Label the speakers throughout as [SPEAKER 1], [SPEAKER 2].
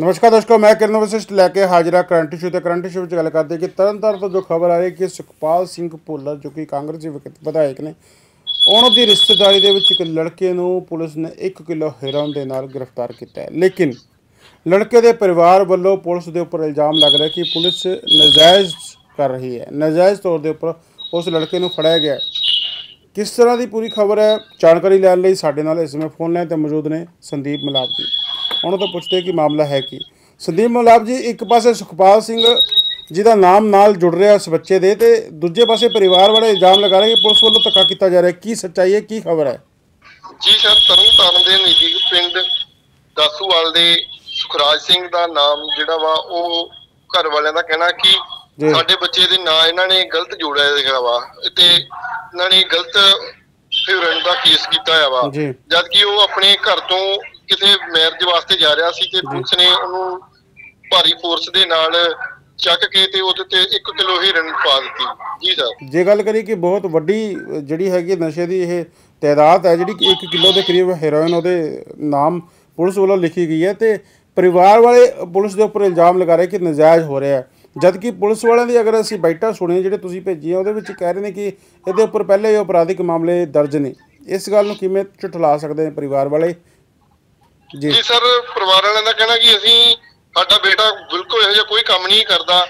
[SPEAKER 1] ਨਮਸਕਾਰ ਦੋਸਤੋ, ਮੈਂ ਕਿਰਨ ਵਸਿਸ਼ਟ ਲੈ ਕੇ ਹਾਜ਼ਰਾ ਕਰੰਟ ਇਸ਼ੂ ਤੇ ਕਰੰਟ ਇਸ਼ੂ ਵਿੱਚ ਗੱਲ ਕਰਦੇ ਕਿ ਤਰਨਤਾਰਨ ਤੋਂ ਜੋ ਖਬਰ ਆ ਰਹੀ ਕਿ ਸੁਖਪਾਲ ਸਿੰਘ ਭੁੱਲਰ, ਜੋ ਕਿ ਕਾਂਗਰਸੀ ਵਿਕ- ਵਿਧਾਇਕ ਨੇ, ਉਹਨਾਂ ਦੀ ਰਿਸ਼ਤੇਦਾਰੀ ਦੇ ਵਿੱਚ ਇੱਕ ਲੜਕੇ ਨੂੰ ਪੁਲਿਸ ਨੇ 1 ਕਿਲੋ ਹੈਰੋਇਨ ਦੇ ਨਾਲ ਗ੍ਰਿਫਤਾਰ ਕੀਤਾ ਹੈ। ਲੇਕਿਨ ਲੜਕੇ ਦੇ ਪਰਿਵਾਰ ਵੱਲੋਂ ਪੁਲਿਸ ਦੇ ਉੱਪਰ ਇਲਜ਼ਾਮ ਲੱਗ ਰਿਹਾ ਕਿ ਪੁਲਿਸ ਨਜਾਇਜ਼ ਕਰ ਰਹੀ ਹੈ। ਨਜਾਇਜ਼ ਤੌਰ ਦੇ ਉੱਪਰ ਉਸ ਲੜਕੇ ਨੂੰ ਫੜਿਆ ਗਿਆ ਕਿਸ ਤਰ੍ਹਾਂ ਦੀ ਪੂਰੀ ਖਬਰ ਹੈ, ਜਾਣਕਾਰੀ ਲੈਣ ਲਈ ਸਾਡੇ ਨਾਲ ਇਸ ਸਮੇਂ ਫੋਨ ਲਾਈਨ ਤੇ ਮੌਜੂਦ ਨੇ ਸੰਦੀਪ ਮਲਾਪ ਜੀ ਉਹਨਾਂ ਤੋਂ ਪੁੱਛਦੇ ਕਿ ਮਾਮਲਾ ਹੈ ਕੀ ਸੰਦੀਪ ਮਲਾਪ ਜੀ ਇੱਕ ਪਾਸੇ ਸੁਖਪਾਲ ਸਿੰਘ ਜਿਹਦਾ ਨਾਮ ਨਾਲ ਜੁੜ ਰਿਹਾ ਇਸ ਬੱਚੇ ਦੇ ਤੇ ਦੂਜੇ ਪਾਸੇ ਪਰਿਵਾਰ ਵਾਲੇ ਇਲਜ਼ਾਮ ਲਗਾ ਰਹੇ ਕਿ ਪੁਲਿਸ ਵੱਲੋਂ ਧੱਕਾ ਕੀਤਾ ਜਾ ਰਿਹਾ ਕੀ ਸੱਚਾਈ ਹੈ ਕੀ ਖਬਰ ਹੈ
[SPEAKER 2] ਜੀ ਸਰ ਤਰਨਤਾਰਨ ਦੇ ਨਜ਼ਦੀਕ ਪਿੰਡ ਦਾਸੂਵਾਲ ਦੇ ਸੁਖਰਾਜ ਸਿੰਘ ਦਾ ਨਾਮ ਜਿਹੜਾ ਵਾ ਉਹ ਘਰ ਵਾਲਿਆਂ ਦਾ ਕਹਿਣਾ ਕਿ। ਸਾਡੇ ਬੱਚੇ ਦੇ ਨਾਂ ਇਹਨਾਂ ਨੇ ਗਲਤ ਜੋੜਿਆ ਹੈਗਾ ਵਾ ਤੇ ਇਹਨਾਂ ਨੇ ਗਲਤ ਫਿਰਨ ਦਾ ਕੇਸ ਕੀਤਾ ਹੋਇਆ ਵਾ। ਜਦ ਕਿ ਉਹ ਆਪਣੇ ਘਰ ਤੋਂ ਕਿਤੇ ਮੈਰਿਜ ਵਾਸਤੇ ਜਾ ਰਿਹਾ ਸੀ ਤੇ ਪੁਲਿਸ ਨੇ ਉਹਨੂੰ ਭਾਰੀ ਫੋਰਸ ਦੇ ਨਾਲ ਚੱਕ ਕੇ ਤੇ ਉਹਦੇ ਤੇ 1 ਕਿਲੋ ਹੀਰਨ ਪਾ ਦਿੱਤੀ। ਜੀ ਸਰ
[SPEAKER 1] ਜੇ ਗੱਲ ਕਰੀ ਕਿ ਬਹੁਤ ਵੱਡੀ ਜਿਹੜੀ ਹੈਗੀ ਨਸ਼ੇ ਦੀ ਇਹ ਤਾਦਾਦ ਹੈ ਜਿਹੜੀ ਕਿ 1 ਕਿਲੋ ਦੇ ਕਰੀਬ ਹੈਰੋਇਨ ਉਹਦੇ ਨਾਮ ਪੁਲਿਸ ਵੱਲੋਂ ਲਿਖੀ ਗਈ ਹੈ ਤੇ ਪਰਿਵਾਰ ਵਾਲੇ ਪੁਲਿਸ ਦੇ ਉੱਪਰ ਇਲਜ਼ਾਮ ਲਗਾ ਰਹੇ ਕਿ ਨਜਾਇਜ਼ ਹੋ ਰਿਹਾ ਹੈ। ਜਦ ਕਿ ਪੁਲਿਸ ਵਾਲਿਆਂ ਦੀ ਅਗਰ ਅਸੀਂ ਬਾਈਟਾਂ ਸੁਣੀਏ ਜਿਹੜੇ ਤੁਸੀਂ ਭੇਜੀਆਂ ਉਹਦੇ ਵਿੱਚ ਕਹਿ ਰਹੇ ਨੇ ਕਿ ਇਹਦੇ ਉੱਪਰ ਪਹਿਲੇ ਹੀ ਅਪਰਾਧਿਕ ਮਾਮਲੇ ਦਰਜ ਨੇ। ਇਸ ਗੱਲ ਨੂੰ ਕਿਵੇਂ ਝੁਠਲਾ ਸਕਦੇ ਨੇ ਪਰਿਵਾਰ ਵਾਲੇ? ਜੀ
[SPEAKER 2] ਜੀ ਸਰ ਪਰਿਵਾਰ ਵਾਲਿਆਂ ਦਾ ਕਹਿਣਾ ਕਿ ਅਸੀਂ ਸਾਡਾ ਬੇਟਾ ਬਿਲਕੁਲ ਇਹੋ ਜਿਹਾ ਕੋਈ ਕੰਮ ਨਹੀਂ ਕਰਦਾ।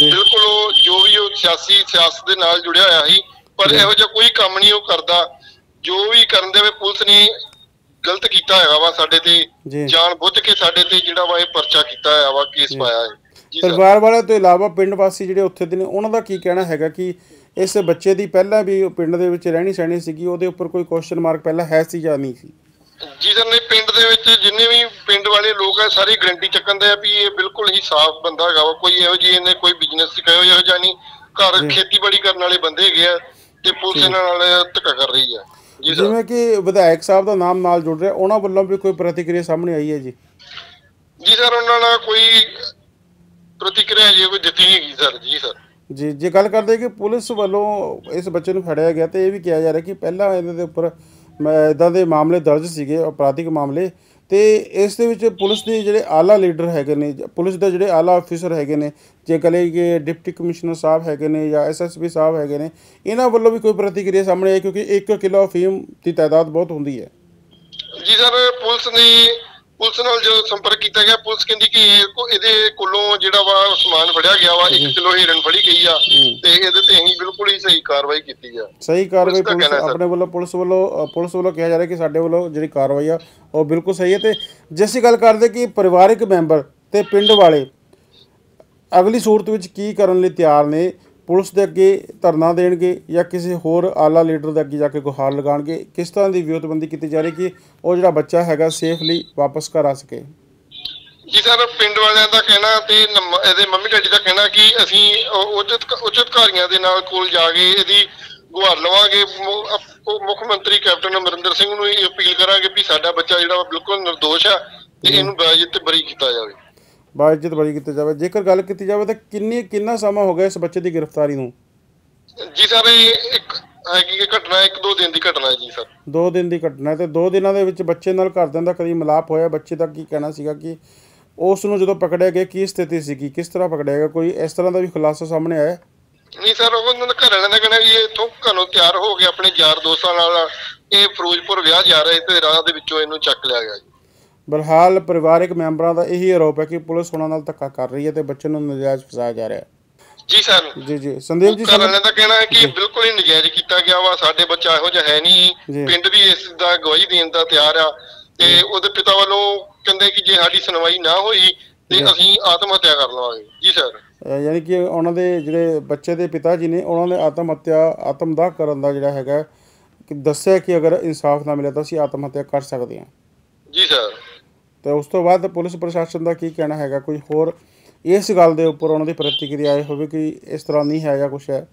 [SPEAKER 2] ਬਿਲਕੁਲ ਉਹ ਜੋ ਵੀ ਉਹ ਸਿਆਸੀ ਸਿਆਸਤ ਦੇ ਨਾਲ ਜੁੜਿਆ ਹੋਇਆ ਸੀ ਪਰ ਇਹੋ ਜਿਹਾ ਕੋਈ ਕੰਮ ਨਹੀਂ ਉਹ ਕਰਦਾ। ਜੋ ਵੀ ਕਰਨ ਦੇ ਵੇ ਪੁਲਿਸ ਨੇ ਗਲਤ ਕੀਤਾ ਹੈਗਾ ਵਾ ਸਾਡੇ। ਤੇ ਜਾਣ ਬੁੱਝ ਕੇ ਸਾਡੇ ਤੇ ਜਿਹੜਾ ਵਾ ਇਹ ਪਰਚਾ ਕੀਤਾ ਹੋਇਆ ਵਾ ਕੇਸ ਪਾਇਆ ਹੈ
[SPEAKER 1] ਪਰਿਵਾਰ ਵਾਲਿਆਂ ਤੋਂ ਇਲਾਵਾ ਪਿੰਡ ਵਾਸੀ ਜਿਹੜੇ ਉੱਥੇ ਦੇ ਨੇ ਉਹਨਾਂ ਦਾ ਕੀ ਕਹਿਣਾ ਹੈਗਾ ਕਿ ਇਸ ਬੱਚੇ ਦੀ ਪਹਿਲਾਂ ਵੀ ਪਿੰਡ ਦੇ ਵਿੱਚ ਰਹਿਣੀ ਸਹਿਣੀ ਸੀਗੀ ਉਹਦੇ ਉੱਪਰ ਕੋਈ ਕੁਐਸਚਨ ਮਾਰਕ ਪਹਿਲਾਂ ਹੈ ਸੀ ਜਾਂ ਨਹੀਂ ਸੀ?
[SPEAKER 2] ਜੀ ਸਰ ਨੇ ਦੇ ਵਿੱਚ ਜਿੰਨੇ ਵੀ ਪਿੰਡ ਵਾਲੇ ਲੋਕ ਆ ਸਾਰੇ ਗਰੰਟੀ ਚੱਕਣ ਦੇ ਆ ਵੀ ਇਹ ਬਿਲਕੁਲ ਹੀ ਸਾਫ਼ ਬੰਦਾ ਹੈਗਾ ਵਾ। ਕੋਈ ਇਹੋ ਜਿਹੀ ਇਹਨੇ ਕੋਈ ਬਿਜ਼ਨਸ ਕਹੋ ਇਹੋ ਜਿਹਾ ਨਹੀਂ। ਘਰ ਖੇਤੀਬਾੜੀ ਕਰਨ ਵਾਲੇ ਬੰਦੇ ਹੈਗੇ ਆ ਤੇ ਪੁਲਿਸ ਇਹਨਾਂ ਨਾਲ ਧੱਕਾ ਕਰ ਰਹੀ ਆ। ਜੀ
[SPEAKER 1] ਜਿਵੇਂ ਕਿ ਵਿਧਾਇਕ ਸਾਹਿਬ ਦਾ ਨਾਮ ਨਾਲ ਜੁੜ ਰਿਹਾ ਉਹਨਾਂ ਵੱਲੋਂ ਵੀ ਕੋਈ ਪ੍ਰਤੀਕਿਰਿਆ ਸਾਹਮਣੇ ਆਈ ਹੈ ਜੀ?
[SPEAKER 2] ਜੀ ਸਰ ਉਹਨਾਂ ਨਾਲ ਕੋਈ ਪ੍ਰਤੀਕਿਰਿਆ ਜੇ ਕੋਈ ਦਿੱਤੀ ਨਹੀਂ ਗਈ ਸਰ। ਜੀ ਸਰ।
[SPEAKER 1] ਜੀ ਜੇ ਗੱਲ ਕਰਦੇ ਕਿ ਪੁਲਿਸ ਵੱਲੋਂ ਇਸ ਬੱਚੇ ਨੂੰ ਫੜਿਆ ਗਿਆ ਤੇ ਇਹ ਵੀ ਕਿਹਾ ਜਾ ਰਿਹਾ ਕਿ ਪਹਿਲਾਂ ਇਹਨਾਂ ਦੇ ਉੱਪਰ ਇਦਾਂ ਦੇ ਮਾਮਲੇ ਦਰਜ ਸੀਗੇ, ਅਪਰਾਧਿਕ ਮਾਮਲੇ, ਤੇ ਇਸ ਦੇ ਵਿੱਚ ਪੁਲਿਸ ਦੇ ਜਿਹੜੇ ਆਲਾ ਲੀਡਰ ਹੈਗੇ ਨੇ, ਪੁਲਿਸ ਦੇ ਜਿਹੜੇ ਆਲਾ ਅਫੀਸਰ ਹੈਗੇ ਨੇ, ਜੇ ਕਲੇ ਕਿ ਡਿਪਟੀ ਕਮਿਸ਼ਨਰ ਸਾਹਿਬ ਹੈਗੇ ਨੇ ਜਾਂ ਐਸਐਸਪੀ ਸਾਹਿਬ ਹੈਗੇ ਨੇ, ਇਹਨਾਂ ਵੱਲੋਂ ਵੀ ਕੋਈ ਪ੍ਰਤੀਕਿਰਿਆ ਸਾਹਮਣੇ ਆਈ ਕਿਉਂਕਿ 1 ਕਿਲੋ ਅਫੀਮ ਦੀ ਤਾਦਾਦ ਬਹੁਤ ਹੁੰਦੀ ਹੈ।
[SPEAKER 2] ਜੀ ਸਰ, ਪੁਲਿਸ ਨੇ ਪੁਲਿਸ ਨਾਲ ਜਦੋਂ ਸੰਪਰਕ ਕੀਤਾ ਗਿਆ ਪੁਲਿਸ ਕਹਿੰਦੀ ਕਿ ਇਹ ਕੋ- ਇਹਦੇ ਕੋਲੋਂ ਜਿਹੜਾ ਵਾ ਸਮਾਨ ਫੜਿਆ ਗਿਆ ਵਾ 1 ਕਿਲੋ ਹੀਰਨ ਫੜੀ ਗਈ ਆ ਤੇ ਇਹਦੇ ਤੇ ਅਸੀਂ ਬਿਲਕੁਲ ਹੀ ਸਹੀ ਕਾਰਵਾਈ ਕੀਤੀ ਆ।
[SPEAKER 1] ਸਹੀ ਕਾਰਵਾਈ
[SPEAKER 2] ਪੁਲਿਸ।
[SPEAKER 1] ਆਪਣੇ ਵੱਲੋਂ ਪੁਲਿਸ ਵੱਲੋਂ ਪੁਲਿਸ ਵੱਲੋਂ ਕਿਹਾ ਜਾ ਰਿਹਾ ਕਿ ਸਾਡੇ ਵੱਲੋਂ ਜਿਹੜੀ ਕਾਰਵਾਈ ਆ ਉਹ ਬਿਲਕੁਲ ਸਹੀ ਹੈ ਤੇ ਜੇ ਅਸੀਂ ਗੱਲ ਕਰਦੇ ਕਿ ਪਰਿਵਾਰਕ ਮੈਂਬਰ ਤੇ ਪਿੰਡ ਵਾਲੇ ਅਗਲੀ ਸੂਰਤ ਵਿੱਚ ਕੀ ਕਰਨ ਲਈ ਤਿਆਰ ਨੇ ਪੁਲਿਸ ਦੇ ਅੱਗੇ ਧਰਨਾ ਦੇਣਗੇ ਜਾਂ ਕਿਸੇ ਹੋਰ ਆਲਾ ਲੀਡਰ ਦੇ ਅੱਗੇ ਜਾ ਕੇ ਗੁਹਾਰ ਲਗਾਉਣਗੇ? ਕਿਸ ਤਰ੍ਹਾਂ ਦੀ ਵਿਉਂਤਬੰਦੀ ਕੀਤੀ ਜਾ ਰਹੀ ਕਿ ਉਹ ਜਿਹੜਾ ਬੱਚਾ ਹੈਗਾ ਸੇਫਲੀ ਵਾਪਸ ਘਰ ਆ ਸਕੇ?
[SPEAKER 2] ਜੀ ਸਰ ਪਿੰਡ ਵਾਲਿਆਂ ਦਾ ਕਹਿਣਾ ਤੇ ਇਹਦੇ ਮੰਮੀ ਡੈਡੀ ਦਾ ਕਹਿਣਾ ਕਿ ਅਸੀਂ ਉਚਿਤ ਉਚਿਤ ਅਧਿਕਾਰੀਆਂ ਦੇ ਨਾਲ ਕੋਲ ਜਾ ਕੇ ਇਹਦੀ ਗੁਹਾਰ ਲਵਾਂਗੇ। ਮੁੱਖ ਮੰਤਰੀ ਕੈਪਟਨ ਅਮਰਿੰਦਰ ਸਿੰਘ ਨੂੰ ਇਹ ਅਪੀਲ ਕਰਾਂਗੇ ਵੀ ਸਾਡਾ ਬੱਚਾ ਜਿਹੜਾ ਬਿਲਕੁਲ ਨਿਰਦੋਸ਼ ਆ ਤੇ ਇਹਨੂੰ ਬਾਜ਼ਿਤ ਤੇ ਬਰੀ ਕੀਤਾ ਜਾਵੇ।
[SPEAKER 1] ਬਾਇਜ਼ਤ ਬਰੀ ਕੀਤੀ ਜਾਵੇ। ਜੇਕਰ ਗੱਲ ਕੀਤੀ ਜਾਵੇ ਤਾਂ ਕਿੰਨੀ ਕਿੰਨਾ ਸਮਾਂ ਹੋ ਗਿਆ ਇਸ ਬੱਚੇ ਦੀ ਗ੍ਰਿਫਤਾਰੀ ਨੂੰ?
[SPEAKER 2] ਜੀ ਸਰ ਇਹ ਇੱਕ ਹੈਗੀ ਕਿ ਘਟਨਾ ਇੱਕ ਦੋ ਦਿਨ ਦੀ ਘਟਨਾ ਹੈ ਜੀ ਸਰ।
[SPEAKER 1] ਦੋ ਦਿਨ ਦੀ ਘਟਨਾ ਤੇ ਦੋ ਦਿਨਾਂ ਦੇ ਵਿੱਚ ਬੱਚੇ ਨਾਲ ਘਰਦਿਆਂ ਦਾ ਕਦੀ ਮਿਲਾਪ ਹੋਇਆ? ਬੱਚੇ ਦਾ ਕੀ ਕਹਿਣਾ ਸੀਗਾ ਕਿ ਉਸ ਨੂੰ ਜਦੋਂ ਪਕੜਿਆ ਗਿਆ ਕੀ ਸਥਿਤੀ ਸੀਗੀ? ਕਿਸ ਤਰ੍ਹਾਂ ਪਕੜਿਆ ਗਿਆ? ਕੋਈ ਇਸ ਤਰ੍ਹਾਂ ਦਾ ਵੀ ਖੁਲਾਸਾ ਸਾਹਮਣੇ ਆਇਆ?
[SPEAKER 2] ਨਹੀਂ ਸਰ ਉਹ ਉਹਨਾਂ ਦੇ ਘਰ ਵਾਲਿਆਂ ਦਾ ਕਹਿਣਾ ਵੀ ਇਹ ਇੱਥੋਂ ਘਰੋਂ ਤਿਆਰ ਹੋ ਕੇ ਆਪਣੇ ਯਾਰ ਦੋਸਤਾਂ ਨਾਲ ਇਹ ਫਿਰੋਜ਼ਪੁਰ ਵਿਆਹ ਜਾ ਰਹੇ ਤੇ ਰਾਹ ਦੇ ਵਿੱਚੋਂ ਇਹਨੂੰ ਚੱਕ ਲਿਆ ਗਿਆ ਜੀ।
[SPEAKER 1] ਬਲਹਾਲ ਪਰਿਵਾਰਕ ਮੈਂਬਰਾਂ ਦਾ ਇਹੀ ਆਰੋਪ ਹੈ ਕਿ ਪੁਲਿਸ ਉਹਨਾਂ ਨਾਲ ਧੱਕਾ ਕਰ ਰਹੀ ਹੈ ਤੇ ਬੱਚੇ ਨੂੰ ਨਜਾਇਜ਼ ਫਸਾਇਆ ਜਾ ਰਿਹਾ ਹੈ।
[SPEAKER 2] ਜੀ ਸਰ।
[SPEAKER 1] ਜੀ ਜੀ। ਸੰਦੀਪ ਜੀ
[SPEAKER 2] ਵਾਲਿਆਂ ਦਾ ਕਹਿਣਾ ਹੈ ਕਿ ਬਿਲਕੁਲ ਹੀ ਨਜਾਇਜ਼ ਕੀਤਾ ਗਿਆ ਵਾ। ਸਾਡੇ ਬੱਚਾ ਇਹੋ ਜਿਹਾ ਹੈ। ਨਹੀਂ। ਪਿੰਡ ਵੀ ਇਸ ਦਾ ਗਵਾਹੀ ਦੇਣ ਦਾ ਤਿਆਰ ਆ ਤੇ ਉਹਦੇ ਪਿਤਾ ਵੱਲੋਂ ਕਹਿੰਦੇ ਕਿ ਜੇ ਸਾਡੀ ਸੁਣਵਾਈ ਨਾ ਹੋਈ ਤੇ ਅਸੀਂ ਆਤਮ ਹੱਤਿਆ ਕਰ ਲਵਾਂਗੇ। ਜੀ ਸਰ।
[SPEAKER 1] ਯਾਨੀ ਕਿ ਉਹਨਾਂ ਦੇ ਜਿਹੜੇ ਬੱਚੇ ਦੇ ਪਿਤਾ ਜੀ ਨੇ ਉਹਨਾਂ ਨੇ ਆਤਮ ਹੱਤਿਆ ਆਤਮਦਾਹ ਕਰਨ ਦਾ ਜਿਹੜਾ ਹੈਗਾ ਕਿ ਦੱਸਿਆ ਕਿ ਅਗਰ ਇਨਸਾਫ ਨਾ ਮਿਲੇ ਤਾਂ ਅਸੀਂ ਆਤਮ ਹੱਤਿਆ ਕਰ ਸਕਦੇ ਹਾਂ।
[SPEAKER 2] ਜੀ ਸਰ।
[SPEAKER 1] ਤੇ ਉਸ ਤੋਂ ਬਾਅਦ ਪੁਲਿਸ ਪ੍ਰਸ਼ਾਸਨ ਦਾ ਕੀ ਕਹਿਣਾ ਹੈਗਾ? ਕੋਈ ਹੋਰ ਇਸ ਗੱਲ ਦੇ ਉੱਪਰ ਉਹਨਾਂ ਦੀ ਪ੍ਰਤੀਕਿਰਿਆ ਆਏ ਹੋਵੇ ਕਿ ਇਸ ਤਰ੍ਹਾਂ ਨਹੀਂ ਹੈ ਜਾਂ ਕੁਝ ਹੈ?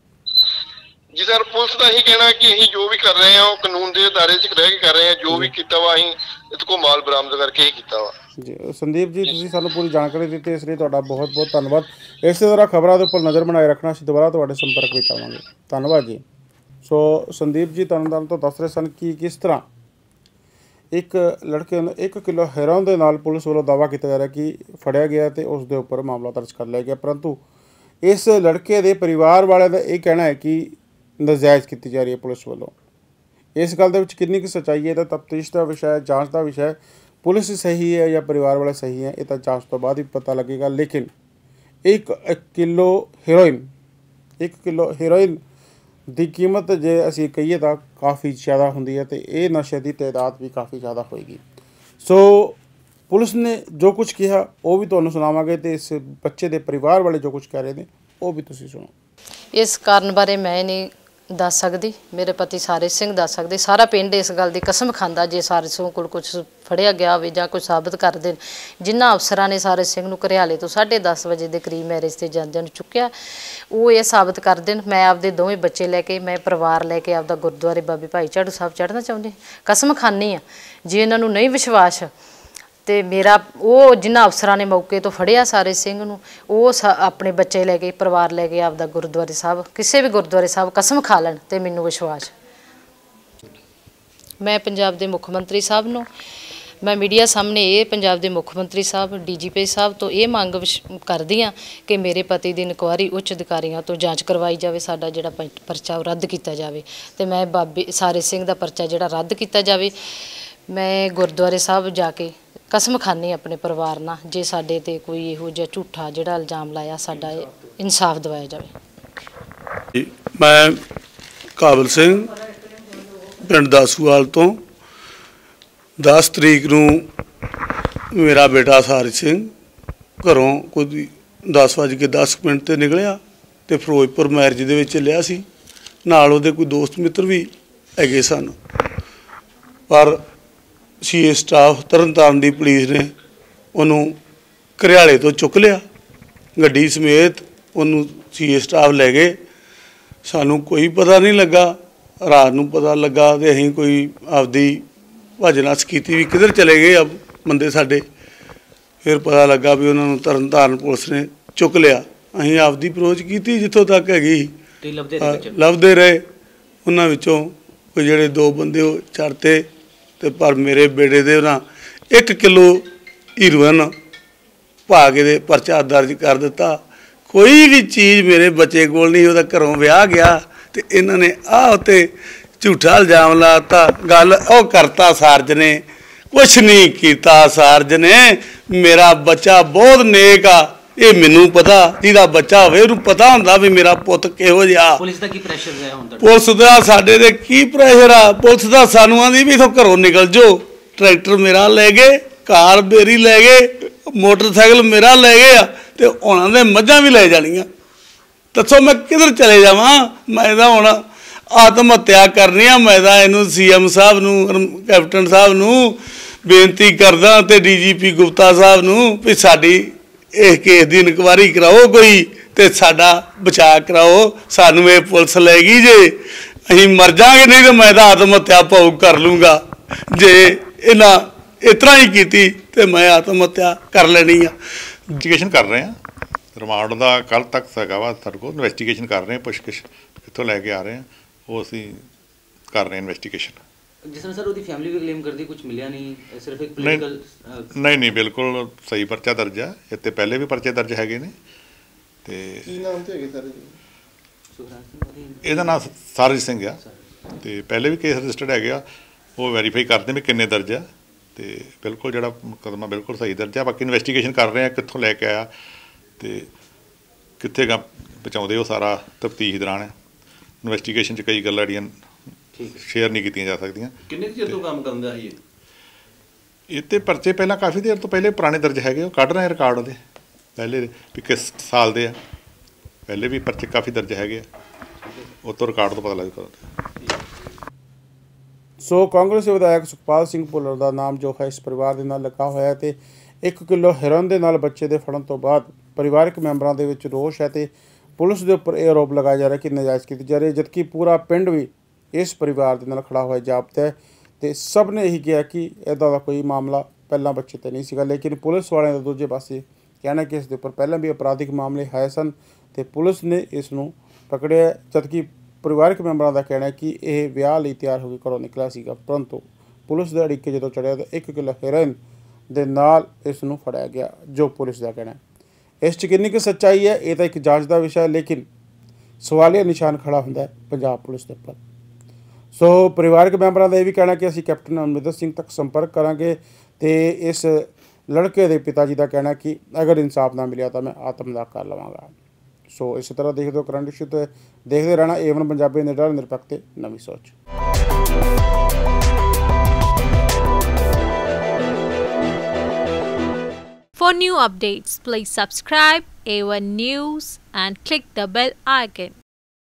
[SPEAKER 2] ਜੀ ਸਰ ਪੁਲਿਸ ਦਾ ਇਹੀ ਕਹਿਣਾ ਕਿ ਅਸੀਂ ਜੋ ਵੀ ਕਰ ਰਹੇ ਹਾਂ ਉਹ ਕਾਨੂੰਨ ਦੇ ਦਾਇਰੇ 'ਚ ਰਹਿ ਕੇ ਕਰ ਰਹੇ ਹਾਂ। ਜੋ ਵੀ ਕੀਤਾ ਵਾ ਅਸੀਂ ਇਹਦੇ ਕੋਲ ਮਾਲ ਬਰਾਮਦ ਕਰਕੇ ਹੀ ਕੀਤਾ ਵਾ।
[SPEAKER 1] ਜੀ ਸੰਦੀਪ ਜੀ ਤੁਸੀਂ ਸਾਨੂੰ ਪੂਰੀ ਜਾਣਕਾਰੀ ਦਿੱਤੀ ਇਸ ਲਈ ਤੁਹਾਡਾ ਬਹੁਤ ਬਹੁਤ ਧੰਨਵਾਦ। ਇਸੇ ਤਰ੍ਹਾਂ ਖਬਰਾਂ ਦੇ ਉੱਪਰ ਨਜ਼ਰ ਬਣਾਏ ਰੱਖਣਾ ਅਸੀਂ ਦੁਬਾਰਾ ਤੁਹਾਡੇ ਸੰਪਰਕ ਵਿੱਚ ਆਵਾਂਗੇ। ਧੰਨਵਾਦ ਜੀ। ਸੋ ਸੰਦੀਪ ਜੀ ਤਰਨਤਾਰਨ ਤੋਂ ਦੱਸ ਰਹੇ ਸਨ ਕਿ ਕਿਸ ਤਰ੍ਹਾਂ ਇੱਕ ਲੜਕੇ ਨੂੰ 1 ਕਿਲੋ ਹੈਰੋਨ ਦੇ ਨਾਲ ਪੁਲਿਸ ਵੱਲੋਂ ਦਾਅਵਾ ਕੀਤਾ ਜਾ ਰਿਹਾ ਕਿ ਫੜਿਆ ਗਿਆ ਤੇ ਉਸ ਦੇ ਉੱਪਰ ਮਾਮਲਾ ਦਰਜ ਕਰ ਲਿਆ ਗਿਆ। ਪਰੰਤੂ ਇਸ ਲੜਕੇ ਦੇ ਪਰਿਵਾਰ ਵਾਲਿਆਂ ਦਾ ਇਹ ਕਹਿਣਾ ਹੈ ਕਿ ਨਜਾਇਜ਼ ਕੀਤੀ ਜਾ ਰਹੀ ਹੈ ਪੁਲਿਸ ਵੱਲੋਂ। ਇਸ ਗੱਲ ਦੇ ਵਿੱਚ ਕਿੰਨੀ ਕੁ ਸੱਚਾਈ ਹੈ ਤਾਂ ਤਫਤੀਸ਼ ਦਾ ਵਿਸ਼ਾ ਹੈ, ਜਾਂਚ ਦਾ ਵਿਸ਼ਾ ਹੈ। ਪੁਲਿਸ ਸਹੀ ਹੈ ਜਾਂ ਪਰਿਵਾਰ ਵਾਲੇ ਸਹੀ ਹੈ, ਇਹ ਤਾਂ ਜਾਂਚ ਤੋਂ ਬਾਅਦ ਹੀ ਪਤਾ ਲੱਗੇਗਾ। ਲੇਕਿਨ ਇੱਕ ਕਿਲੋ ਹੈਰੋਇਨ 1 ਕਿਲੋ ਹੈਰੋਇਨ ਦੀ ਕੀਮਤ ਜੇ ਅਸੀਂ ਕਹੀਏ ਤਾਂ ਕਾਫੀ ਜ਼ਿਆਦਾ ਹੁੰਦੀ ਹੈ ਤੇ ਇਹ ਨਸ਼ੇ ਦੀ ਤਾਦਾਦ ਵੀ ਕਾਫੀ ਜ਼ਿਆਦਾ ਹੋਏਗੀ। ਸੋ ਪੁਲਿਸ ਨੇ ਜੋ ਕੁਝ ਕਿਹਾ, ਉਹ ਵੀ ਤੁਹਾਨੂੰ ਸੁਣਾਵਾਂਗੇ ਤੇ ਇਸ ਬੱਚੇ ਦੇ ਪਰਿਵਾਰ ਵਾਲੇ ਜੋ ਕੁਝ ਕਹਿ ਰਹੇ ਨੇ, ਉਹ ਵੀ ਤੁਸੀਂ ਸੁਣੋ।
[SPEAKER 3] ਇਸ ਕਾਰਨ ਬਾਰੇ ਮੈਂ ਨਹੀਂ ਦੱਸ ਸਕਦੀ, ਮੇਰੇ ਪਤੀ ਸਾਰੇ ਸਿੰਘ ਦੱਸ ਸਕਦੇ, ਸਾਰਾ ਪਿੰਡ ਇਸ ਗੱਲ ਦੀ ਕਸਮ ਖਾਂਦਾ ਜੇ ਸਾਰੇ ਸਿੰਘ ਕੋਲ ਕੁਝ ਫੜਿਆ ਗਿਆ ਹੋਵੇ ਜਾਂ ਕੋਈ ਸਾਬਤ ਕਰ ਦੇਣ। ਜਿਨ੍ਹਾਂ ਅਫਸਰਾਂ ਨੇ ਸਾਰੇ ਸਿੰਘ ਨੂੰ ਘਰਿਆਲੇ ਤੋਂ 10:30 ਵਜੇ ਦੇ ਕਰੀਬ ਮੈਰਿਜ ਤੇ ਜਾਂਦਿਆਂ ਨੂੰ ਚੁੱਕਿਆ, ਉਹ ਇਹ ਸਾਬਤ ਕਰ ਦੇਣ, ਮੈਂ ਆਪਦੇ ਦੋਵੇਂ ਬੱਚੇ ਲੈ ਕੇ, ਮੈਂ ਪਰਿਵਾਰ ਲੈ ਕੇ ਆਪਦਾ ਗੁਰਦੁਆਰੇ ਬਾਬੇ ਭਾਈ ਝਾੜੂ ਸਾਹਿਬ ਚੜ੍ਹਨਾ ਚਾਹੁੰਦੀ, ਕਸਮ ਖਾਨੀ ਆ ਜੇ ਇਹਨਾਂ ਨੂੰ ਨਹੀਂ ਵਿਸ਼ਵਾਸ ਤੇ ਮੇਰਾ ਉਹ ਜਿਨ੍ਹਾਂ ਅਫਸਰਾਂ ਨੇ ਮੌਕੇ ਤੋਂ ਫੜਿਆ ਸਾਰੇ ਸਿੰਘ ਨੂੰ, ਉਹ ਸਾ- ਆਪਣੇ ਬੱਚੇ ਲੈ ਕੇ ਪਰਿਵਾਰ ਲੈ ਕੇ ਆਪਦਾ ਗੁਰਦੁਆਰੇ ਸਾਹਿਬ। ਕਿਸੇ ਵੀ ਗੁਰਦੁਆਰੇ ਸਾਹਿਬ ਕਸਮ ਖਾ ਲੈਣ ਤੇ ਮੈਨੂੰ ਵਿਸ਼ਵਾਸ। ਮੈਂ ਪੰਜਾਬ ਦੇ ਮੁੱਖ ਮੰਤਰੀ ਸਾਹਿਬ ਨੂੰ, ਮੈਂ ਮੀਡੀਆ ਸਾਹਮਣੇ ਇਹ ਪੰਜਾਬ ਦੇ ਮੁੱਖ ਮੰਤਰੀ ਸਾਹਿਬ, ਡੀਜੀਪੀ ਸਾਹਿਬ ਤੋਂ ਇਹ ਮੰਗ ਵਿਸ਼- ਕਰਦੀ ਹਾਂ ਕਿ ਮੇਰੇ ਪਤੀ ਦੀ ਇਨਕੁਆਇਰੀ ਉੱਚ ਅਧਿਕਾਰੀਆਂ ਤੋਂ ਜਾਂਚ ਕਰਵਾਈ ਜਾਵੇ, ਸਾਡਾ ਜਿਹੜਾ ਪ- ਪਰਚਾ ਉਹ ਰੱਦ ਕੀਤਾ ਜਾਵੇ। ਤੇ ਮੈਂ ਬਾਬੇ, ਸਾਰੇ ਸਿੰਘ ਦਾ ਪਰਚਾ ਜਿਹੜਾ ਰੱਦ ਕੀਤਾ ਜਾਵੇ, ਮੈਂ ਗੁਰਦੁਆਰੇ ਸਾਹਿਬ ਜਾ ਕੇ ਕਸਮ ਖਾਨੀ ਆਪਣੇ ਪਰਿਵਾਰ ਨਾਲ ਜੇ ਸਾਡੇ ਤੇ ਕੋਈ ਇਹੋ ਜਿਹਾ ਝੂਠਾ ਜਿਹੜਾ ਇਲਜ਼ਾਮ ਲਾਇਆ ਸਾਡਾ ਇਹ ਇਨਸਾਫ ਦਿਵਾਇਆ ਜਾਵੇ।
[SPEAKER 4] ਜੀ, ਮੈਂ ਕਾਬਲ ਸਿੰਘ ਪਿੰਡ ਦਾਸੂਵਾਲ ਤੋਂ। 10 ਤਰੀਕ ਨੂੰ ਮੇਰਾ ਬੇਟਾ ਸਾਰਿਤ ਸਿੰਘ ਘਰੋਂ ਕੋਈ 10 ਵਜੇ ਕੇ 10 ਮਿੰਟ ਤੇ ਨਿਕਲਿਆ ਤੇ ਫਿਰੋਜ਼ਪੁਰ ਮੈਰਿਜ ਦੇ ਵਿੱਚ ਲਿਆ ਸੀ। ਨਾਲ ਉਹਦੇ ਕੋਈ ਦੋਸਤ ਮਿੱਤਰ ਵੀ ਹੈਗੇ ਸਨ। ਪਰ ਸੀਏ ਸਟਾਫ ਤਰਨਤਾਰਨ ਦੀ ਪੁਲਿਸ ਨੇ ਉਹਨੂੰ ਘਰਿਆਲੇ ਤੋਂ ਚੁੱਕ ਲਿਆ। ਗੱਡੀ ਸਮੇਤ ਉਹਨੂੰ ਸੀਏ ਸਟਾਫ ਲੈ ਗਏ। ਸਾਨੂੰ ਕੋਈ ਪਤਾ ਨਹੀਂ ਲੱਗਾ। ਰਾਤ ਨੂੰ ਪਤਾ ਲੱਗਾ ਤੇ ਅਸੀਂ ਕੋਈ ਆਪਦੀ ਭਜਨਾਸ ਕੀਤੀ ਵੀ ਕਿੱਧਰ ਚਲੇ ਗਏ ਆ ਬੰਦੇ ਸਾਡੇ। ਫਿਰ ਪਤਾ ਲੱਗਾ ਵੀ ਉਹਨਾਂ ਨੂੰ ਤਰਨਤਾਰਨ ਪੁਲਿਸ ਨੇ ਚੁੱਕ ਲਿਆ। ਅਸੀਂ ਆਪਦੀ ਅਪਰੋਚ ਕੀਤੀ ਜਿੱਥੋਂ ਤੱਕ ਹੈਗੀ।
[SPEAKER 5] ਲੱਭਦੇ ਰਹੇ
[SPEAKER 4] ਉਹਨਾਂ ਵਿੱਚੋਂ ਕੋਈ ਜਿਹੜੇ ਦੋ ਬੰਦੇ ਉਹ ਚੜਤੇ ਤੇ ਪਰ ਮੇਰੇ ਬੇੜੇ ਦੇ ਉਹਨਾਂ 1 ਕਿਲੋ ਹੀਰੋਇਨ ਪਾ ਕੇ ਦੇ ਪਰਚਾ ਦਰਜ ਕਰ ਦਿੱਤਾ। ਕੋਈ ਵੀ ਚੀਜ਼ ਮੇਰੇ ਬੱਚੇ ਕੋਲ ਨਹੀਂ, ਉਹਦਾ ਘਰੋਂ ਵਿਆਹ ਗਿਆ ਤੇ ਇਹਨਾਂ ਨੇ ਆਹ ਉਤੇ ਝੂਠਾ ਇਲਜ਼ਾਮ ਲਾਤਾ ਗੱਲ ਉਹ ਕਰਤਾ ਸਾਰਜ ਨੇ, ਕੁਛ ਨਹੀਂ ਕੀਤਾ ਸਾਰਜ ਨੇ। ਮੇਰਾ ਬੱਚਾ ਬਹੁਤ ਨੇਕ ਆ। ਇਹ ਮੈਨੂੰ ਪਤਾ ਜਿਹਦਾ ਬੱਚਾ ਹੋਵੇ ਉਹਨੂੰ ਪਤਾ ਹੁੰਦਾ ਵੀ ਮੇਰਾ ਪੁੱਤ ਕਿਹੋ ਜਿਹਾ।
[SPEAKER 5] ਪੁਲਿਸ ਦਾ ਕੀ ਪ੍ਰੈਸ਼ਰ ਰਿਹਾ ਹੁਣ ਤੱਕ
[SPEAKER 4] ਪੁਲਿਸ ਦਾ ਸਾਡੇ ਤੇ ਕੀ ਪ੍ਰੈਸ਼ਰ ਆ? ਪੁਲਿਸ ਦਾ ਸਾਨੂੰ ਆਂਦੀ ਵੀ ਇਥੋਂ ਘਰੋਂ ਨਿਕਲ ਜੋ ਟਰੈਕਟਰ ਮੇਰਾ ਲੈ ਗਏ ਕਾਰ ਮੇਰੀ ਲੈ ਗਏ ਮੋਟਰਸਾਈਕਲ ਮੇਰਾ ਲੈ ਗਏ ਆ ਤੇ ਉਹਨਾਂ ਦੇ ਮੱਝਾਂ ਵੀ ਲੈ ਜਾਣੀਆਂ। ਦੱਸੋ ਮੈਂ ਕਿੱਧਰ ਚਲੇ ਜਾਵਾਂ? ਮੈਂ ਤਾਂ ਹੁਣ ਆਤਮ ਹੱਤਿਆ ਕਰਨੀ ਆ। ਮੈਂ ਤਾਂ ਇਹਨੂੰ ਸੀਐਮ ਸਾਹਿਬ ਨੂੰ ਕੈਪਟਨ ਸਾਹਿਬ ਨੂੰ ਬੇਨਤੀ ਕਰਦਾ ਤੇ ਡੀਜੀਪੀ ਗੁਪਤਾ ਸਾਹਿਬ ਨੂੰ ਵੀ ਸਾਡੀ ਇਹ ਕੇਸ ਦੀ ਇਨਕੁਆਰੀ ਕਰਾਓ ਕੋਈ ਤੇ ਸਾਡਾ ਬਚਾਅ ਕਰਾਓ, ਸਾਨੂੰ ਇਹ ਪੁਲਿਸ ਲੈ ਗਈ ਜੇ। ਅਸੀਂ ਮਰ ਜਾਾਂਗੇ ਨਹੀਂ ਤੇ ਮੈਂ ਤਾਂ ਆਤਮ ਹੱਤਿਆ ਭਾਉ ਕਰ ਲੂੰਗਾ। ਜੇ ਇਹਨਾਂ ਇਤਨਾ ਹੀ ਕੀਤੀ ਤੇ ਮੈਂ ਆਤਮ ਹੱਤਿਆ ਕਰ ਲੈਣੀ ਆ।
[SPEAKER 6] ਇਨਵੈਸਟੀਗੇਸ਼ਨ ਕਰ ਰਹੇ ਹਾਂ ਰਿਮਾਂਡ ਦਾ ਕੱਲ ਤੱਕ ਹੈਗਾ ਵਾ ਸਾਡੇ ਕੋਲ। ਇਨਵੈਸਟੀਗੇਸ਼ਨ ਕਰ ਰਹੇ ਹਾਂ ਪੁੱਛਗਿੱਛ ਕਿੱਥੋਂ ਲੈ ਕੇ ਆ ਰਹੇ ਹਾਂ ਉਹ ਅਸੀਂ ਕਰ ਰਹੇ ਇਨਵੈਸਟੀਗੇਸ਼ਨ
[SPEAKER 5] ਜਿਸ ਸਰ ਉਹਦੀ ਫੈਮਿਲੀ ਵੀ ਕਲੇਮ ਕਰਦੀ ਕੁਝ ਮਿਲਿਆ ਨਹੀਂ ਸਿਰਫ ਇੱਕ ਪੋਲੀਟੀਕਲ
[SPEAKER 6] ਨਹੀਂ ਨਹੀਂ ਬਿਲਕੁਲ ਸਹੀ ਪਰਚਾ ਦਰਜ ਹੈ ਇੱਥੇ ਪਹਿਲੇ ਵੀ ਪਰਚੇ ਦਰਜ ਹੈਗੇ ਨੇ ਤੇ
[SPEAKER 5] ਸੁਖਰਾਜ ਸਿੰਘ ਉਹਦੀ
[SPEAKER 6] ਇਹਦਾ ਨਾਮ ਸਾਰਜ ਸਿੰਘ ਆ। ਤੇ ਪਹਿਲੇ ਵੀ ਕੇਸ ਰਜਿਸਟਰਡ ਹੈਗੇ ਆ। ਉਹ ਵੈਰੀਫਾਈ ਕਰਦੇ ਵੀ ਕਿੰਨੇ ਦਰਜ ਆ। ਤੇ ਬਿਲਕੁਲ ਜਿਹੜਾ ਮੁਕੱਦਮਾ ਬਿਲਕੁਲ ਸਹੀ ਦਰਜ ਆ। ਬਾਕੀ ਇਨਵੈਸਟੀਗੇਸ਼ਨ ਕਰ ਰਹੇ ਆ ਕਿੱਥੋਂ ਲੈ ਕੇ ਆਇਆ ਤੇ ਕਿੱਥੇ ਗਾ ਪਹੁੰਚਾਉਂਦੇ ਉਹ ਸਾਰਾ ਤਫਤੀਸ਼ ਦੌਰਾਨ। ਇਨਵੈਸਟੀਗੇਸ਼ਨ 'ਚ ਕਈ ਗੱਲਾਂ ਜਿਹੜੀਆਂ ਸ਼ੇਅਰ ਨਹੀਂ ਕੀਤੀਆਂ ਜਾ ਸਕਦੀਆਂ।
[SPEAKER 7] ਕਿੰਨੇ ਕੁ ਚਿਰ ਤੋਂ ਕੰਮ ਕਰਦਾ ਸੀ ਇਹ?
[SPEAKER 6] ਤੇ ਪਰਚੇ ਪਹਿਲਾਂ ਕਾਫੀ ਦੇਰ ਤੋਂ ਪਹਿਲੇ ਪੁਰਾਣੇ ਦਰਜ ਹੈਗੇ ਉਹ ਕੱਢ ਰਹੇ ਰਿਕਾਰਡ ਉਹਦੇ। ਪਹਿਲੇ ਦੇ ਵੀ ਕਿਸ ਸਾਲ ਦੇ ਆ। ਪਹਿਲੇ ਵੀ ਪਰਚੇ ਕਾਫੀ ਦਰਜ ਹੈਗੇ ਆ। ਉਹ ਤੋਂ ਰਿਕਾਰਡ ਤੋਂ ਪਤਾ ਲੱਗ ਸਕਦਾ
[SPEAKER 1] ਸੋ ਕਾਂਗਰਸੀ ਵਿਧਾਇਕ ਸੁਖਪਾਲ ਸਿੰਘ ਭੁੱਲਰ ਦਾ ਨਾਮ ਜੋ ਹੈ ਇਸ ਪਰਿਵਾਰ ਦੇ ਨਾਲ ਲੱਗਾ ਹੋਇਆ ਹੈ ਤੇ 1 ਕਿਲੋ ਹੈਰੋਇਨ ਦੇ ਨਾਲ ਬੱਚੇ ਦੇ ਫੜਨ ਤੋਂ ਬਾਅਦ ਪਰਿਵਾਰਕ ਮੈਂਬਰਾਂ ਦੇ ਵਿੱਚ ਰੋਸ਼ ਹੈ ਤੇ ਪੁਲਿਸ ਦੇ ਉੱਪਰ ਇਹ ਆਰੋਪ ਲਗਾਇਆ ਜਾ ਰਿਹਾ ਕਿ ਨਜਾਇਜ਼ ਕੀਤੀ ਜਾ ਰਹੀ ਹੈ ਜਦਕਿ ਪੂਰਾ ਪਿੰਡ ਵੀ ਇਸ ਪਰਿਵਾਰ ਦੇ ਨਾਲ ਖੜਾ ਹੋਇਆ ਜਾਪਦਾ ਹੈ ਤੇ ਸਭ ਨੇ ਇਹੀ ਕਿਹਾ ਕਿ ਇਹਦਾ ਦਾ ਕੋਈ ਮਾਮਲਾ ਪਹਿਲਾਂ ਬੱਚੇ ਤੇ ਨਹੀਂ ਸੀਗਾ, ਲੇਕਿਨ ਪੁਲਿਸ ਵਾਲਿਆਂ ਦਾ ਦੂਜੇ ਪਾਸੇ ਕਹਿਣਾ ਕਿ ਇਸ ਦੇ ਉੱਪਰ ਪਹਿਲਾਂ ਵੀ ਅਪਰਾਧਿਕ ਮਾਮਲੇ ਹੈ ਸਨ ਤੇ ਪੁਲਿਸ ਨੇ ਇਸ ਨੂੰ ਪਕੜਿਆ ਜਦਕਿ ਪਰਿਵਾਰਕ ਮੈਂਬਰਾਂ ਦਾ ਕਹਿਣਾ ਹੈ ਕਿ ਇਹ ਵਿਆਹ ਲਈ ਤਿਆਰ ਹੋ ਕੇ ਘਰੋਂ ਨਿਕਲਿਆ ਸੀਗਾ, ਪਰੰਤੂ ਪੁਲਿਸ ਦੇ ਅੜਿੱਕੇ ਜਦੋਂ ਚੜਿਆ ਤਾਂ 1 ਕਿਲੋ ਹੈਰੋਇਨ ਦੇ ਨਾਲ ਇਸ ਨੂੰ ਫੜਿਆ ਗਿਆ, ਜੋ ਪੁਲਿਸ ਦਾ ਕਹਿਣਾ ਹੈ। ਇਸ 'ਚ ਕਿੰਨੀ ਕੁ ਸੱਚਾਈ ਹੈ, ਇਹ ਤਾਂ ਇੱਕ ਜਾਂਚ ਦਾ ਵਿਸ਼ਾ ਹੈ, ਲੇਕਿਨ ਸਵਾਲੀਆ ਨਿਸ਼ਾਨ ਖੜਾ ਹੁੰਦਾ ਹੈ, ਪੰਜਾਬ ਪੁਲਿਸ ਦੇ ਉੱਪਰ। ਸੋ ਪਰਿਵਾਰਕ ਮੈਂਬਰਾਂ ਦਾ ਇਹ ਵੀ ਕਹਿਣਾ ਕਿ ਅਸੀਂ ਕੈਪਟਨ ਅਮਰਿੰਦਰ ਸਿੰਘ ਤੱਕ ਸੰਪਰਕ ਕਰਾਂਗੇ ਤੇ ਇਸ ਲੜਕੇ ਦੇ ਪਿਤਾ ਜੀ ਦਾ ਕਹਿਣਾ ਕਿ ਅਗਰ ਇਨਸਾਫ ਨਾ ਮਿਲਿਆ ਤਾਂ ਮੈਂ ਆਤਮਦਾਹ ਕਰ ਲਵਾਂਗਾ ਸੋ ਇਸੇ ਤਰ੍ਹਾਂ ਦੇਖਦੇ ਹੋ ਕਰੰਟ ਇਸ਼ੂ ਤੇ ਦੇਖਦੇ ਰਹਿਣਾ ਏਵਨ ਪੰਜਾਬੀ ਨਿਡਰ ਨਿਰਪੱਖ ਤੇ ਨਵੀਂ ਸੋਚ
[SPEAKER 7] For new updates, please subscribe A1 News and click the bell icon.